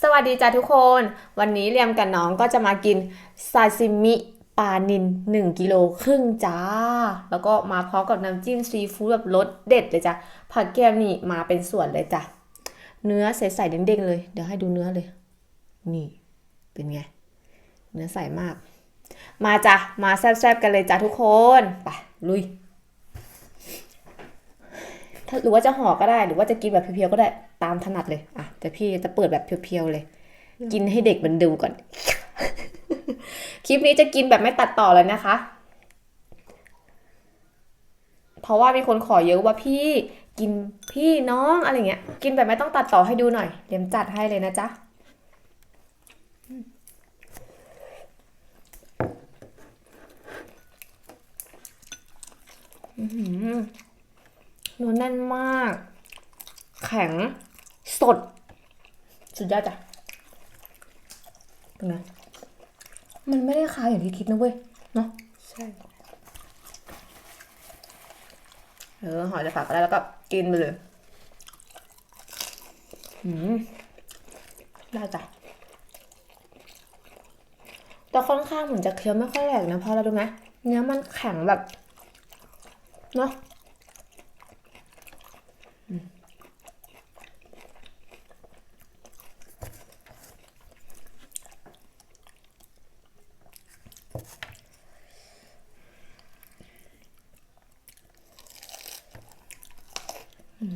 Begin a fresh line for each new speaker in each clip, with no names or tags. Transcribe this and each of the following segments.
สวัสดีจ้าทุกคน วันนี้เรียมกับน้องก็จะมากินซาซิมิปลานิน1กิโลครึ่งจ้า แล้วก็มาพร้อมกับน้ำจิ้มซีฟู้ดแบบรสเด็ดเลยจ้ะผักแก้มนี่มาเป็นส่วนเลยจ้ะเนื้อใสๆเด้งๆเลย เดี๋ยวให้ดูเนื้อเลย นี่เป็นไง เนื้อใสมาก มาจ้ะมาแซ่บๆกันเลยจ้ะทุกคนไปลุยถ้าหรือว่าจะห่อก็ได้หรือว่าจะกินแบบเพียวๆก็ได้ ตามถนัดเลย อะ แต่พี่จะเปิดแบบเพียวๆเลย กินให้เด็กมันดูก่อน คลิปนี้จะกินแบบไม่ตัดต่อเลยนะคะ เพราะว่ามีคนขอเยอะว่าพี่กินพี่น้องอะไรเงี้ย กินแบบไม่ต้องตัดต่อให้ดูหน่อยเดี๋ยวจัดให้เลยนะจ๊ะอื้อหือเนื้อแน่นมาก แข็ง สด สุดยอดจ้ะเป็นไงมันไม่ได้คาวอย่างที่คิดนะเว้ย เนาะ
ใช่
เออห่อจะฝากก็ได้แล้วก็กินไปเลย อืมได้จ้ะแต่ค่อนข้างเหมือนจะเคี้ยวไม่ค่อยแหลกนะเพราะอะไรรู้ไหมเนื้อมันแข็งแบบ เนาะ ค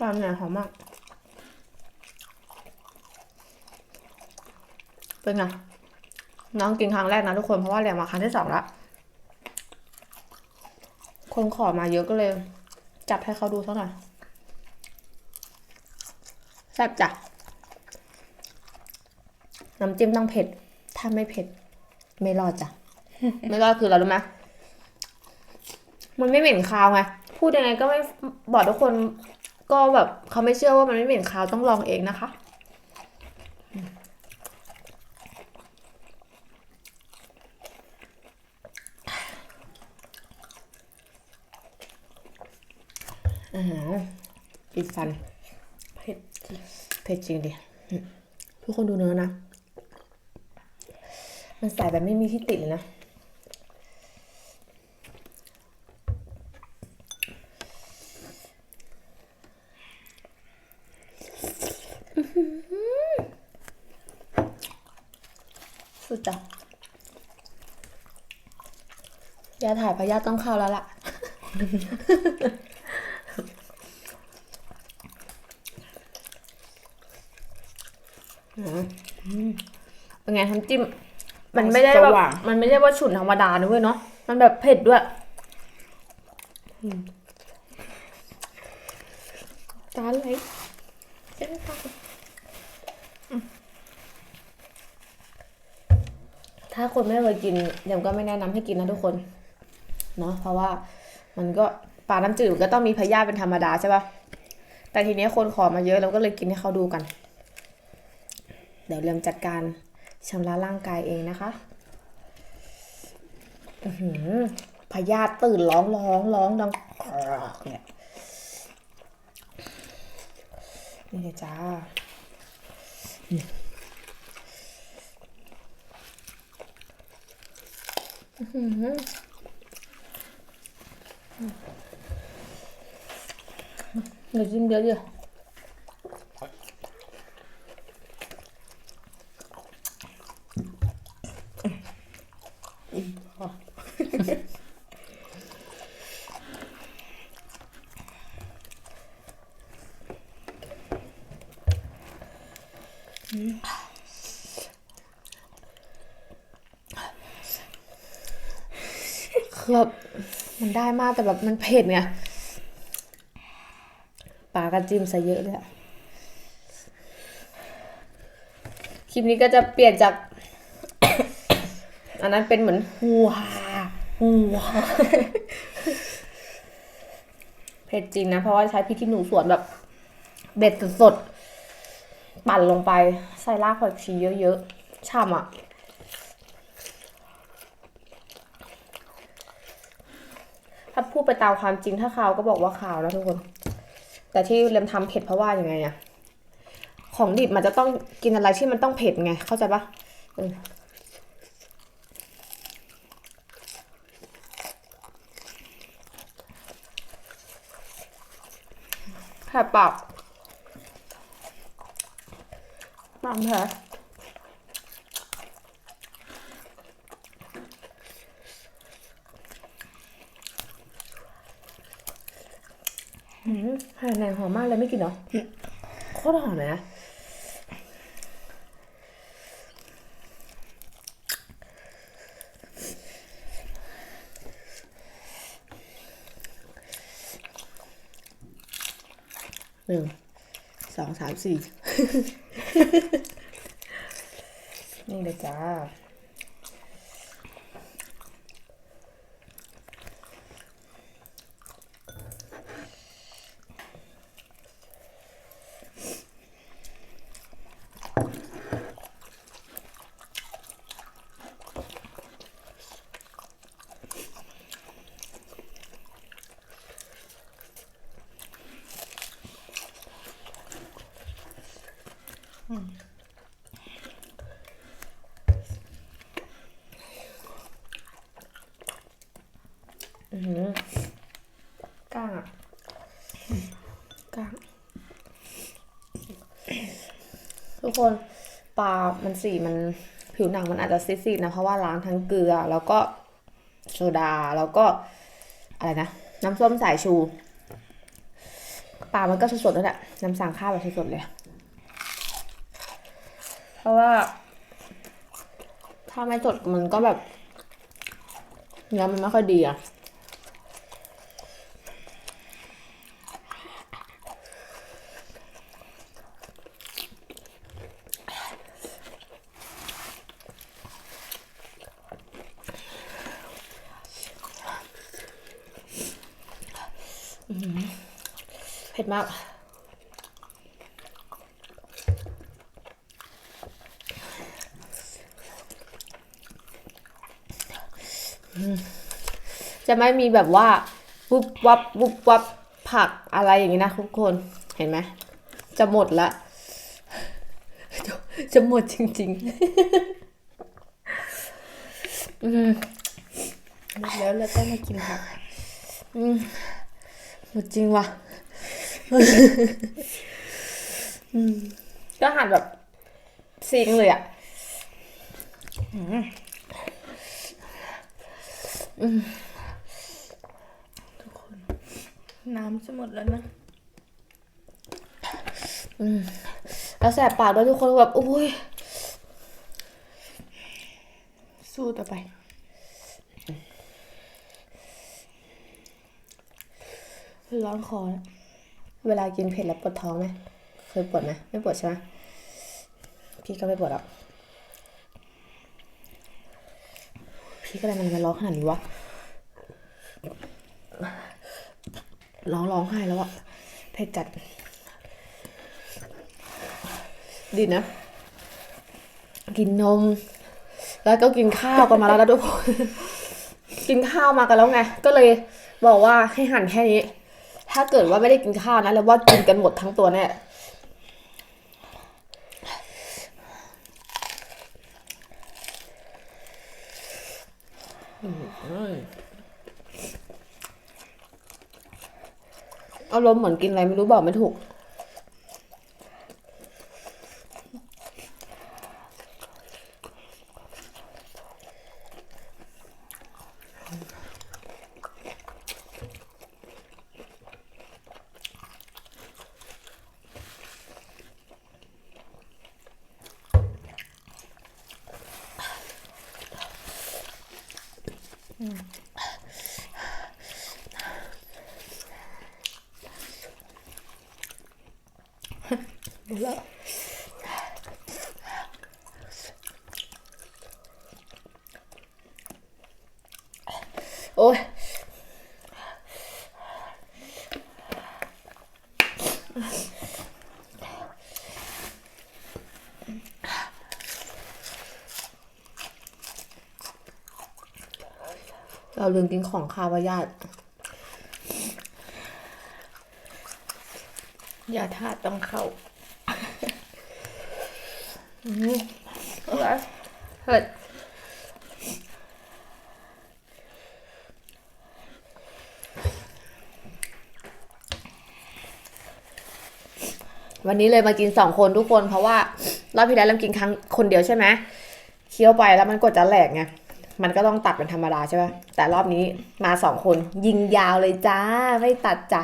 วามเนี่ยหอมมาก เป็นไง น้องกินครั้งแรกนะทุกคน เพราะว่าเรียนมาครั้งที่สองละ คนขอมาเยอะก็เลย จับให้เขาดูสักหน่อยแซ่บจ้ะ น้ำจิ้มต้องเผ็ด ถ้าไม่เผ็ด ไม่รอดจ้ะ ไม่รอดคืออะไรรู้ไหมมันไม่เหม็นคาวไงพูดยังไงก็ไม่บอกทุกคนก็แบบเขาไม่เชื่อว่ามันไม่เหม็นคาวต้องลองเองนะคะ อืออปิดฟัน
เผ็ดจริง
เผ็ดจริงดิทุกคนดูเนื้อนะ มันใส่แบบไม่มีที่ติดเลยนะ อื้อหือสุดจ้ะยาถ่ายพยาธิต้องเข้าแล้วล่ะ เป็นไงน้ำจิ้ม มันไม่ได้แบบมันไม่ได้ว่าฉุนธรรมดานะเว้ยเนาะ มันแบบเผ็ดด้วย ตาไหลเส้นตาถ้าคนไม่เคยกินเดี๋ยวก็ไม่แนะนำให้กินนะทุกคน เนาะเพราะว่ามันก็ปลาน้ำจืดก็ต้องมีพยาธิเป็นธรรมดาใช่ปะแต่ทีนี้คนขอมาเยอะเราก็เลยกินให้เขาดูกัน เดี๋ยวเริ่มจัดการชำระร่างกายเองนะคะพยาธิตื่นร้องร้องร้องดังเนี่ยนี่เลยจ้าอื้อหือ เดี๋ยวจิ้ มันได้มากแต่แบบมันเผ็ดไงปลากระจิ้มใส่เยอะเลยอะคลิปนี้ก็จะเปลี่ยนจาก อันนั้นเป็นเหมือนหัวหัวเผ็ดจริงนะ เพราะว่าใช้พริกขี้หนูสวนแบบเด็ดสดๆปั่นลงไป ใส่รากผักชีเยอะๆ ช่ำอะ ถ้าพูดไปตามความจริงถ้าขาวก็บอกว่าขาวแล้วทุกคน แต่ที่เรียมทำเผ็ดเพราะว่ายังไงอะของดิบมันจะต้องกินอะไรที่มันต้องเผ็ดไง เข้าใจปะแผลปากปากแผลอืมแผ่นแหน งหอมมากเลยไม่กินเหรอโคตรหอมเลยนะหนึ่งสองสามสี่นี่เลยจ้า อือหือกล้างอะกล้างทุกคนปลา มันสีมันผิวหนังมันอาจจะซีดๆนะ เพราะว่าล้างทั้งเกลือ แล้วก็โซดา แล้วก็ อะไรนะ น้ำส้มสายชู ปลา มันก็สดๆนั่นแหละ น้ำสั่งข้าวแบบสดๆเลย เพราะว่า ถ้าไม่สดมันก็แบบเนื้อมันไม่ค่อยดีอะเผ็ดมาก จะไม่มีแบบว่าวุบวับวุบวับผักอะไรอย่างนี้นะทุกคนเห็นไหมจะหมดละจะจะหมดจริง ๆ อืม
แล้วเราต้องมากินผัก
อืมหมดจริงว่ะอืมก็หั่นแบบซิงเลยอะ ทุกค
น้ำจะหมดแล้วนะ
แล้วแสบปากด้วยทุกคนแบบอุ้ย
สู้ต่อไป
ร้อนคอแล้วเวลากินเผ็ดแล้วปวดท้องไหมเคยปวดไหมไม่ปวดใช่ไหมพี่ก็ไม่ปวดหรอก พี่ก็เลยมันมาร้องขนาดนี้วะร้องร้องไห้แล้วอะเผ็ดจัด ดีนะ กินนม แล้วก็กินข้าวกันมาแล้วนะทุกคน กินข้าวมากันแล้วไง ก็เลยบอกว่าให้หั่นแค่นี้ ถ้าเกิดว่าไม่ได้กินข้าวนะแล้วว่ากินกันหมดทั้งตัวแน่ อารมณ์เหมือนกินอะไรไม่รู้บอกไม่ถูก
หมดแล้วา
ลืมกินของข้าวญาติ
ยาธาต้องเข้า
เผ็วันนี้เลยมากินสองคนทุกคนเพราะว่ารอบที่แล้วเรากินครั้งคนเดียวใช่ไหมเคี้ยวไปแล้วมันกดจะแหลกไง มันก็ต้องตัดเป็นธรรมดาใช่ไหมแต่รอบนี้มาสองคนยิงยาวเลยจ้า ไม่ตัดจ้ะ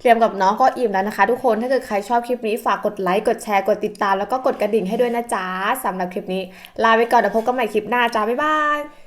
เรียมกับน้องก็อิ่มแล้วนะคะ ทุกคนถ้าเกิดใครชอบคลิปนี้ฝากกดไลค์กดแชร์กดติดตามแล้วก็กดกระดิ่งให้ด้วยนะจ๊ะสำหรับคลิปนี้ ลาไปก่อนเดี๋ยวพบกันใหม่คลิปหน้าจ้าบ๊ายบาย